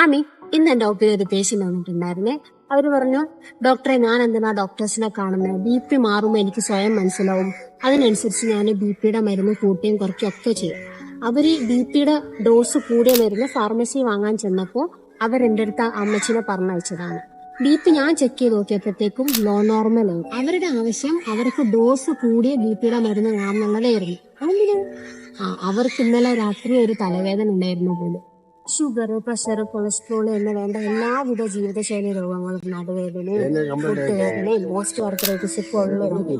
ആമി ഇന്ന് എന്റെ ഒപ്പിൽ ഒരു പേഷ്യന്റ് വന്നിട്ടുണ്ടായിരുന്നേ. അവർ പറഞ്ഞു ഡോക്ടറെ ഞാൻ എന്തിനാ ഡോക്ടേഴ്സിനെ കാണുന്നത് ബി പി മാറുമ്പോൾ എനിക്ക് സ്വയം മനസ്സിലാവും. അതിനനുസരിച്ച് ഞാൻ ബി പിയുടെ മരുന്ന് കൂട്ടുകയും കുറയ്ക്കുകയും ഒക്കെ ചെയ്യും. അവർ ബി പിയുടെ ഡോസ് കൂടിയ മരുന്ന് ഫാർമസി വാങ്ങാൻ ചെന്നപ്പോൾ അവരെന്റെ അടുത്ത് അമ്മച്ചിനെ പറഞ്ഞയച്ചതാണ്. ബി പി ഞാൻ ചെക്ക് ചെയ്ത് നോക്കിയപ്പോഴത്തേക്കും ലോ നോർമൽ ആയി അവരുടെ ആവശ്യം അവർക്ക് ഡോസ് കൂടിയ ബി പിയുടെ മരുന്ന് വേണമെന്നുള്ളതായിരുന്നു. അവർക്ക് ഇന്നലെ രാത്രി ഒരു തലവേദന ഉണ്ടായിരുന്നു പോലും. ഷുഗർ പ്രഷർ കൊളസ്ട്രോൾ എന്ന് വേണ്ട എല്ലാവിധ ജീവിതശൈലി രോഗങ്ങളും നടുവേദനയും മുട്ടുവേദനയും മോസ്റ്റ് ഉള്ളവരുണ്ട്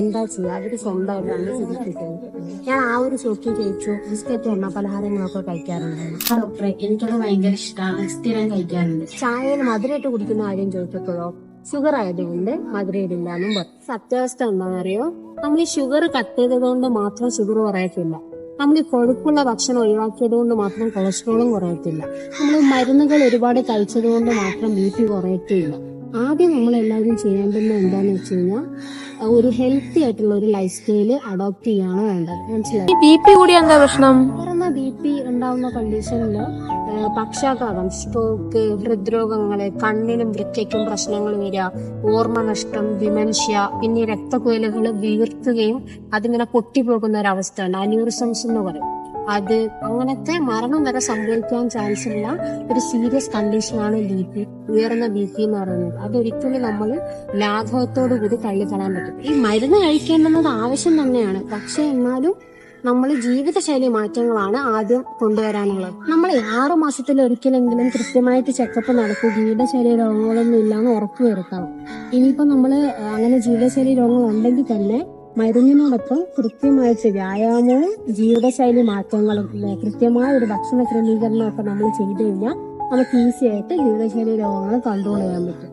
എന്താ ചെയ്യുക? അവർ സ്വന്തമായിട്ടാണ് ചികിത്സിക്കുന്നത് ഞാൻ ആ ഒരു ചോക്കി കഴിച്ചു. ബിസ്ക്കറ്റ് എണ്ണ പലഹാരങ്ങളൊക്കെ കഴിക്കാറുണ്ടായിരുന്നു ഡോക്ടറെ എനിക്കത് ഭയങ്കര ഇഷ്ടമാണ് സ്ഥിരം കഴിക്കാറുണ്ട്. ചായയിൽ മധുരമായിട്ട് കുടിക്കുന്ന കാര്യം ചോദിച്ചപ്പോഴോ ഷുഗർ ആയതുകൊണ്ട് മധുരയിടില്ല എന്നും പറഞ്ഞു. സത്യാവസ്ഥ എന്താണെന്നറിയോ? നമ്മൾ ഈ ഷുഗർ കട്ട് ചെയ്തതുകൊണ്ട് മാത്രം ഷുഗർ കുറയത്തില്ല നമ്മൾ ഈ കൊഴുപ്പുള്ള ഭക്ഷണം ഒഴിവാക്കിയത് കൊണ്ട് മാത്രം കൊളസ്ട്രോളും കുറയത്തില്ല. നമ്മൾ മരുന്നുകൾ ഒരുപാട് കഴിച്ചത് കൊണ്ട് മാത്രം ബി പി കുറയത്തില്ല. ആദ്യം നമ്മൾ എല്ലാവരും ചെയ്യേണ്ടത് എന്താന്ന് വെച്ച് കഴിഞ്ഞാൽ ഒരു ഹെൽത്തി ആയിട്ടുള്ള ഒരു ലൈഫ് സ്റ്റൈൽ അഡോപ്റ്റ് ചെയ്യാണ് വേണ്ടത്. മനസ്സിലായി? ബി പി കൂടി എന്താ പ്രശ്നം? ബി പി ഉണ്ടാവുന്ന കണ്ടീഷനിൽ പക്ഷാഘാതം. സ്ട്രോക്ക് ഹൃദ്രോഗങ്ങൾ കണ്ണിനും വൃക്കയ്ക്കും പ്രശ്നങ്ങൾ വരിക ഓർമ്മ നഷ്ടം വിമൻഷ്യ പിന്നെ രക്തക്കുലകൾ വീർക്കുകയും അതിങ്ങനെ പൊട്ടിപ്പോകുന്ന അവസ്ഥയാണ് അന്യൂറിസംസ് എന്ന് പറയും. അത് അങ്ങനത്തെ മരണം വരെ സംഭവിക്കാൻ ചാൻസ് ഉള്ള ഒരു സീരിയസ് കണ്ടീഷനാണ് ബി പി ഉയർന്ന ബി പി എന്ന് പറയുന്നത്. അതൊരിക്കലും നമ്മൾ ലാഘവത്തോടു കൂടി തള്ളിക്കളയാൻ പറ്റും ഈ മരുന്ന് കഴിക്കേണ്ടുന്നത് ആവശ്യം തന്നെയാണ്. പക്ഷെ എന്നാലും നമ്മൾ ജീവിതശൈലി മാറ്റങ്ങളാണ് ആദ്യം കൊണ്ടുവരാനുള്ളത്. നമ്മൾ ആറു മാസത്തിൽ ഒരിക്കലെങ്കിലും കൃത്യമായിട്ട് ചെക്കപ്പ് നടത്തി ജീവിതശൈലി രോഗങ്ങളൊന്നും ഇല്ലാന്ന് ഉറപ്പ് വരുത്തണം. ഇനിയിപ്പോ നമ്മൾ അങ്ങനെ ജീവിതശൈലി രോഗങ്ങൾ ഉണ്ടെങ്കിൽ തന്നെ മരുന്നിനോടൊപ്പം കൃത്യമായിട്ട് വ്യായാമവും ജീവിതശൈലി മാറ്റങ്ങളും കൃത്യമായ ഒരു ഭക്ഷണ ക്രമീകരണം ഒക്കെ നമ്മൾ ചെയ്തു കഴിഞ്ഞാൽ നമുക്ക് ഈസി ആയിട്ട് ജീവിതശൈലി രോഗങ്ങൾ കൺട്രോൾ ചെയ്യാൻ പറ്റും.